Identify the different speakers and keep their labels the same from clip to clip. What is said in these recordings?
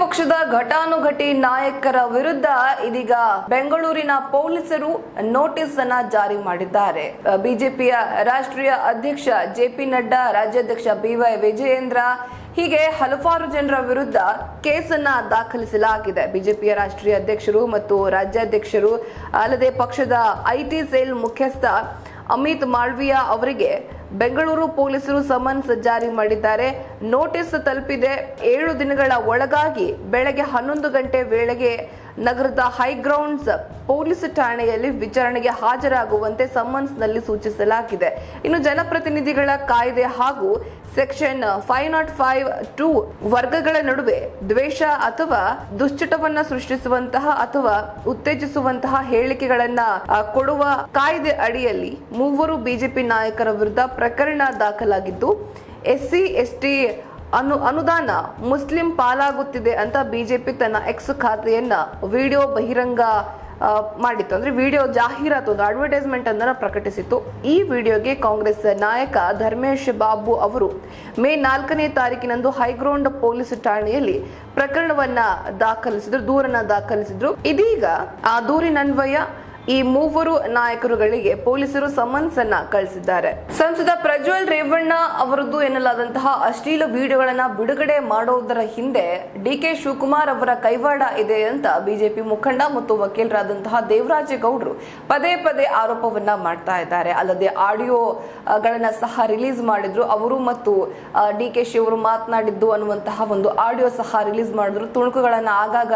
Speaker 1: ಪಕ್ಷದ ಘಟಾನುಘಟಿ ನಾಯಕರ ವಿರುದ್ಧ ಇದೀಗ ಬೆಂಗಳೂರಿನ ಪೊಲೀಸರು ನೋಟಿಸ್ ಅನ್ನ ಜಾರಿ ಮಾಡಿದ್ದಾರೆ. ಬಿಜೆಪಿಯ ರಾಷ್ಟ್ರೀಯ ಅಧ್ಯಕ್ಷ ಜೆಪಿ ನಡ್ಡಾ, ರಾಜ್ಯಾಧ್ಯಕ್ಷ ಬಿವೈ ವಿಜಯೇಂದ್ರ ಹೀಗೆ ಹಲವಾರು ಜನರ ವಿರುದ್ಧ ಕೇಸನ್ನ ದಾಖಲಿಸಲಾಗಿದೆ. ಬಿಜೆಪಿಯ ರಾಷ್ಟ್ರೀಯ ಅಧ್ಯಕ್ಷರು ಮತ್ತು ರಾಜ್ಯಾಧ್ಯಕ್ಷರು ಅಲ್ಲದೆ ಪಕ್ಷದ ಐಟಿ ಸೆಲ್ ಮುಖ್ಯಸ್ಥ ಅಮಿತ್ ಮಾಳ್ವಿಯಾ ಅವರಿಗೆ ಬೆಂಗಳೂರು ಪೊಲೀಸರು ಸಮನ್ಸ್ ಜಾರಿ ಮಾಡಿದ್ದಾರೆ. ನೋಟಿಸ್ ತಲುಪಿದೆ. ಏಳು ದಿನಗಳ ಒಳಗಾಗಿ ಬೆಳಗ್ಗೆ ಹನ್ನೊಂದು ಗಂಟೆ ವೇಳೆಗೆ ನಗರದ ಹೈಗ್ರೌಂಡ್ಸ್ ಪೊಲೀಸ್ ಠಾಣೆಯಲ್ಲಿ ವಿಚಾರಣೆಗೆ ಹಾಜರಾಗುವಂತೆ ಸಮನ್ಸ್ನಲ್ಲಿ ಸೂಚಿಸಲಾಗಿದೆ. ಇನ್ನು ಜನಪ್ರತಿನಿಧಿಗಳ ಕಾಯ್ದೆ ಹಾಗೂ section five not five two ವರ್ಗಗಳ ನಡುವೆ ದ್ವೇಷ ಅಥವಾ ದುಶ್ಚಟವನ್ನ ಸೃಷ್ಟಿಸುವಂತಹ ಅಥವಾ ಉತ್ತೇಜಿಸುವಂತಹ ಹೇಳಿಕೆಗಳನ್ನ ಕೊಡುವ ಕಾಯ್ದೆ ಅಡಿಯಲ್ಲಿ ಮೂವರು ಬಿಜೆಪಿ ನಾಯಕರ ವಿರುದ್ಧ ಪ್ರಕರಣ ದಾಖಲಾಗಿದ್ದು, ಎಸ್ಸಿ, ಎಸ್ಟಿ ಅನು ಅನುದಾನ ಮುಸ್ಲಿಂ ಪಾಲಾಗುತ್ತಿದೆ ಅಂತ ಬಿಜೆಪಿ ತನ್ನ ಎಕ್ಸ್ ಖಾತೆಯನ್ನ ವಿಡಿಯೋ ಬಹಿರಂಗ ಮಾಡಿತ್ತು. ಅಂದ್ರೆ ವಿಡಿಯೋ ಜಾಹೀರಾತು ಒಂದು ಅಡ್ವರ್ಟೈಸ್ಮೆಂಟ್ ಅನ್ನ ಪ್ರಕಟಿಸಿತ್ತು. ಈ ವಿಡಿಯೋಗೆ ಕಾಂಗ್ರೆಸ್ ನಾಯಕ ಧರ್ಮೇಶ್ ಬಾಬು ಅವರು ಮೇ ನಾಲ್ಕನೇ ತಾರೀಕಿನಂದು ಹೈಗ್ರೌಂಡ್ ಪೊಲೀಸ್ ಠಾಣೆಯಲ್ಲಿ ಪ್ರಕರಣವನ್ನ ದಾಖಲಿಸಿದ್ರು, ದೂರನ್ನ ದಾಖಲಿಸಿದ್ರು. ಇದೀಗ ಆ ದೂರಿನನ್ವಯ ಈ ಮೂವರು ನಾಯಕರುಗಳಿಗೆ ಪೊಲೀಸರು ಸಮನ್ಸ್ ಅನ್ನ ಕಳಿಸಿದ್ದಾರೆ. ಸಂಸದ ಪ್ರಜ್ವಲ್ ರೇವಣ್ಣ ಅವರದ್ದು ಎನ್ನಲಾದಂತಹ ಅಶ್ಲೀಲ ವಿಡಿಯೋಗಳನ್ನ ಬಿಡುಗಡೆ ಮಾಡೋದರ ಹಿಂದೆ ಡಿ ಕೆ ಶಿವಕುಮಾರ್ ಅವರ ಕೈವಾಡ ಇದೆ ಅಂತ ಬಿಜೆಪಿ ಮುಖಂಡ ಮತ್ತು ವಕೀಲರಾದಂತಹ ದೇವರಾಜೇಗೌಡರು ಪದೇ ಪದೇ ಆರೋಪವನ್ನ ಮಾಡ್ತಾ ಇದ್ದಾರೆ. ಅಲ್ಲದೆ ಆಡಿಯೋಗಳನ್ನ ಗಳನ್ನ ಸಹ ರಿಲೀಸ್ ಮಾಡಿದ್ರು. ಅವರು ಮತ್ತು ಡಿ ಕೆ ಶಿ ಅವರು ಮಾತನಾಡಿದ್ದು ಅನ್ನುವಂತಹ ಒಂದು ಆಡಿಯೋ ಸಹ ರಿಲೀಸ್ ಮಾಡಿದ್ರು. ತುಣುಕುಗಳನ್ನ ಆಗಾಗ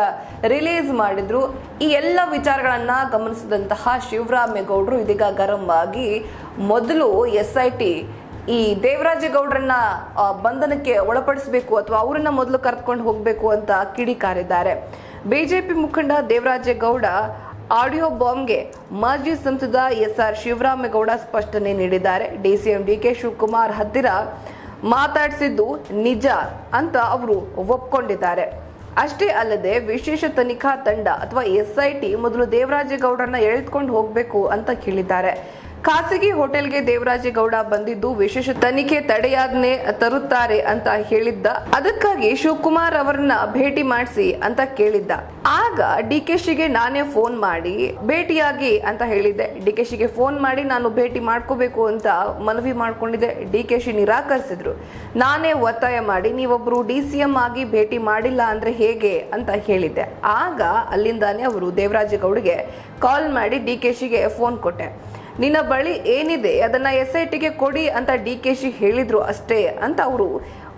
Speaker 1: ರಿಲೀಸ್ ಮಾಡಿದ್ರು. ಈ ಎಲ್ಲ ವಿಚಾರಗಳನ್ನ ಗಮನಿಸಿದಂತಹ ಶಿವರಾಮೇಗೌಡರು ಇದೀಗ ಗರಂ ಆಗಿ ಮೊದಲು ಎಸ್ ಐ ಟಿ ಈ ದೇವರಾಜೇಗೌಡರನ್ನ ಬಂಧನಕ್ಕೆ ಒಳಪಡಿಸಬೇಕು ಅಥವಾ ಅವರನ್ನ ಮೊದಲು ಕರೆದುಕೊಂಡು ಹೋಗಬೇಕು ಅಂತ ಕಿಡಿಕಾರಿದ್ದಾರೆ ಬಿಜೆಪಿ ಮುಖಂಡ ದೇವರಾಜೇಗೌಡ ಆಡಿಯೋ ಬಾಂಬ್ಗೆ ಮಾಜಿ ಸಂಸದ ಎಸ್ ಆರ್ ಶಿವರಾಮೇಗೌಡ ಸ್ಪಷ್ಟನೆ ನೀಡಿದ್ದಾರೆ. ಡಿಸಿಎಂ ಡಿ ಕೆ ಶಿವಕುಮಾರ್ ಹತ್ತಿರ ಮಾತಾಡಿಸಿದ್ದು ನಿಜ ಅಂತ ಅವರು ಒಪ್ಕೊಂಡಿದ್ದಾರೆ. ಅಷ್ಟೇ ಅಲ್ಲದೆ ವಿಶೇಷ ತನಿಖಾ ತಂಡ ಅಥವಾ ಎಸ್ಐಟಿ ಮೊದಲು ದೇವರಾಜೇಗೌಡರನ್ನ ಎಳೆದುಕೊಂಡು ಹೋಗಬೇಕು ಅಂತ ಕೇಳಿದ್ದಾರೆ ಖಾಸಗಿ ಹೋಟೆಲ್ಗೆ ದೇವರಾಜೇಗೌಡ ಬಂದಿದ್ದು ವಿಶೇಷ ತನಿಖೆ ತಡೆಯಾಜ್ಞೆ ತರುತ್ತಾರೆ ಅಂತ ಹೇಳಿದ್ದ. ಅದಕ್ಕಾಗಿ ಶಿವಕುಮಾರ್ ಅವರನ್ನ ಭೇಟಿ ಮಾಡಿಸಿ ಅಂತ ಕೇಳಿದ್ದ. ಆಗ ಡಿ ಕೆ ಶಿಗೆ ನಾನೇ ಫೋನ್ ಮಾಡಿ, ಭೇಟಿಯಾಗಿ ಅಂತ ಹೇಳಿದ್ದೆ. ಡಿ ಕೆ ಶಿಗೆ ಫೋನ್ ಮಾಡಿ ನಾನು ಭೇಟಿ ಮಾಡ್ಕೋಬೇಕು ಅಂತ ಮನವಿ ಮಾಡ್ಕೊಂಡಿದ್ದೆ. ಡಿ ಕೆ ಶಿ ನಿರಾಕರಿಸಿದ್ರು. ನಾನೇ ಒತ್ತಾಯ ಮಾಡಿ, ನೀವೊಬ್ರು ಡಿ ಸಿ ಎಂ ಆಗಿ ಭೇಟಿ ಮಾಡಿಲ್ಲ ಅಂದ್ರೆ ಹೇಗೆ ಅಂತ ಹೇಳಿದ್ದೆ. ಆಗ ಅಲ್ಲಿಂದಾನೇ ಅವರು ದೇವರಾಜೇಗೌಡಗೆ ಕಾಲ್ ಮಾಡಿ ಡಿ ಕೆ ಶಿಗೆ ಫೋನ್ ಕೊಟ್ಟೆ. ನಿನ್ನ ಬಳಿ ಏನಿದೆ ಅದನ್ನ ಎಸ್ ಕೊಡಿ ಅಂತ ಡಿ ಕೆ ಶಿ ಹೇಳಿದ್ರು ಅಷ್ಟೇ ಅಂತ ಅವರು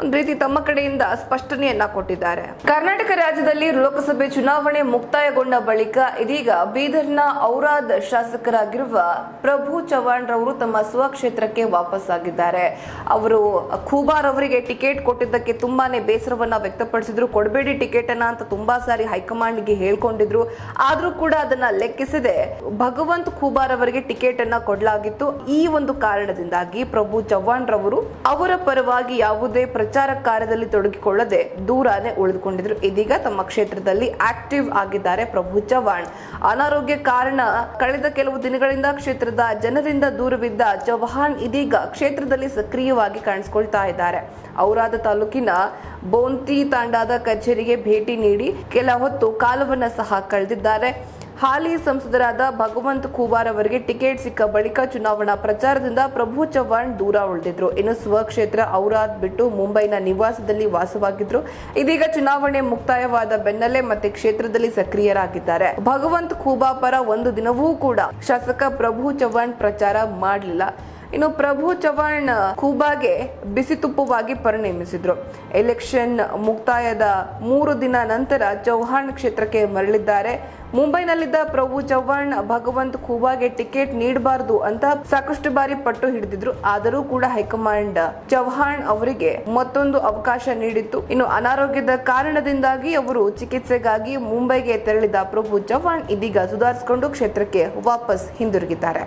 Speaker 1: ಒಂದ್ ರೀತಿ ತಮ್ಮ ಕಡೆಯಿಂದ ಸ್ಪಷ್ಟನೆಯನ್ನ ಕೊಟ್ಟಿದ್ದಾರೆ. ಕರ್ನಾಟಕ ರಾಜ್ಯದಲ್ಲಿ ಲೋಕಸಭೆ ಚುನಾವಣೆ ಮುಕ್ತಾಯಗೊಂಡ ಬಳಿಕ ಇದೀಗ ಬೀದರ್ನ ಔರಾದ್ ಶಾಸಕರಾಗಿರುವ ಪ್ರಭು ಚವ್ಹಾಣ್ ರವರು ತಮ್ಮ ಸ್ವಕ್ಷೇತ್ರಕ್ಕೆ ವಾಪಸ್ಸಾಗಿದ್ದಾರೆ. ಅವರು ಖೂಬಾರ್ ಅವರಿಗೆ ಟಿಕೆಟ್ ಕೊಟ್ಟಿದ್ದಕ್ಕೆ ತುಂಬಾನೇ ಬೇಸರವನ್ನ ವ್ಯಕ್ತಪಡಿಸಿದ್ರು. ಕೊಡಬೇಡಿ ಟಿಕೆಟ್ ಅನ್ನ ಅಂತ ತುಂಬಾ ಸಾರಿ ಹೈಕಮಾಂಡ್ಗೆ ಹೇಳ್ಕೊಂಡಿದ್ರು. ಆದ್ರೂ ಕೂಡ ಅದನ್ನ ಲೆಕ್ಕಿಸದೆ ಭಗವಂತ್ ಖೂಬಾರ್ ಅವರಿಗೆ ಟಿಕೆಟ್ ಅನ್ನ ಕೊಡಲಾಗಿತ್ತು. ಈ ಒಂದು ಕಾರಣದಿಂದಾಗಿ ಪ್ರಭು ಚವ್ಹಾಣ್ ರವರು ಅವರ ಪರವಾಗಿ ಯಾವುದೇ ಪ್ರಚಾರ ಕಾರ್ಯದಲ್ಲಿ ತೊಡಗಿಕೊಳ್ಳದೆ ದೂರಾನೆ ಉಳಿದುಕೊಂಡಿದ್ರು. ಇದೀಗ ತಮ್ಮ ಕ್ಷೇತ್ರದಲ್ಲಿ ಆಕ್ಟಿವ್ ಆಗಿದ್ದಾರೆ ಪ್ರಭು ಚವ್ಹಾಣ್. ಅನಾರೋಗ್ಯ ಕಾರಣ ಕಳೆದ ಕೆಲವು ದಿನಗಳಿಂದ ಕ್ಷೇತ್ರದ ಜನರಿಂದ ದೂರವಿದ್ದ ಚವ್ಹಾಣ್ ಇದೀಗ ಕ್ಷೇತ್ರದಲ್ಲಿ ಸಕ್ರಿಯವಾಗಿ ಕಾಣಿಸಿಕೊಳ್ತಾ ಇದ್ದಾರೆ. ಔರಾದ ತಾಲೂಕಿನ ಬೋಂತಿ ತಾಂಡಾದ ಕಚೇರಿಗೆ ಭೇಟಿ ನೀಡಿ ಕೆಲ ಹೊತ್ತು ಕಾಲವನ್ನ ಸಹ ಕಳೆದಿದ್ದಾರೆ. ಹಾಲಿ ಸಂಸದರಾದ ಭಗವಂತ್ ಖೂಬಾರ್ ಅವರಿಗೆ ಟಿಕೆಟ್ ಸಿಕ್ಕ ಬಳಿಕ ಚುನಾವಣಾ ಪ್ರಚಾರದಿಂದ ಪ್ರಭು ಚವ್ಹಾಣ್ ದೂರ ಉಳಿದಿದ್ರು. ಇನ್ನು ಸ್ವಕ್ಷೇತ್ರ ಔರಾದ್ ಬಿಟ್ಟು ಮುಂಬೈನ ನಿವಾಸದಲ್ಲಿ ವಾಸವಾಗಿದ್ರು. ಇದೀಗ ಚುನಾವಣೆ ಮುಕ್ತಾಯವಾದ ಬೆನ್ನಲ್ಲೇ ಮತ್ತೆ ಕ್ಷೇತ್ರದಲ್ಲಿ ಸಕ್ರಿಯರಾಗಿದ್ದಾರೆ. ಭಗವಂತ್ ಖೂಬಾ ಪರ ಒಂದು ದಿನವೂ ಕೂಡ ಶಾಸಕ ಪ್ರಭು ಚವ್ಹಾಣ್ ಪ್ರಚಾರ ಮಾಡಲಿಲ್ಲ. ಇನ್ನು ಪ್ರಭು ಚವ್ಹಾಣ್ ಕೂಬಾಗೆ ಬಿಸಿ ತುಪ್ಪವಾಗಿ ಪರಿಣಮಿಸಿದ್ರು. ಎಲೆಕ್ಷನ್ ಮುಕ್ತಾಯದ ಮೂರು ದಿನ ನಂತರ ಚೌಹಾಣ್ ಕ್ಷೇತ್ರಕ್ಕೆ ಮರಳಿದ್ದಾರೆ. ಮುಂಬೈನಲ್ಲಿದ್ದ ಪ್ರಭು ಚವ್ಹಾಣ್ ಭಗವಂತ್ ಖೂಬಾಗೆ ಟಿಕೆಟ್ ನೀಡಬಾರದು ಅಂತ ಸಾಕಷ್ಟು ಬಾರಿ ಪಟ್ಟು ಹಿಡಿದಿದ್ರು. ಆದರೂ ಕೂಡ ಹೈಕಮಾಂಡ್ ಚವ್ಹಾಣ್ ಅವರಿಗೆ ಮತ್ತೊಂದು ಅವಕಾಶ ನೀಡಿತ್ತು. ಇನ್ನು ಅನಾರೋಗ್ಯದ ಕಾರಣದಿಂದಾಗಿ ಅವರು ಚಿಕಿತ್ಸೆಗಾಗಿ ಮುಂಬೈಗೆ ತೆರಳಿದ ಪ್ರಭು ಚವ್ಹಾಣ್ ಇದೀಗ ಸುಧಾರಿಸಿಕೊಂಡು ಕ್ಷೇತ್ರಕ್ಕೆ ವಾಪಸ್ ಹಿಂದಿರುಗಿದ್ದಾರೆ.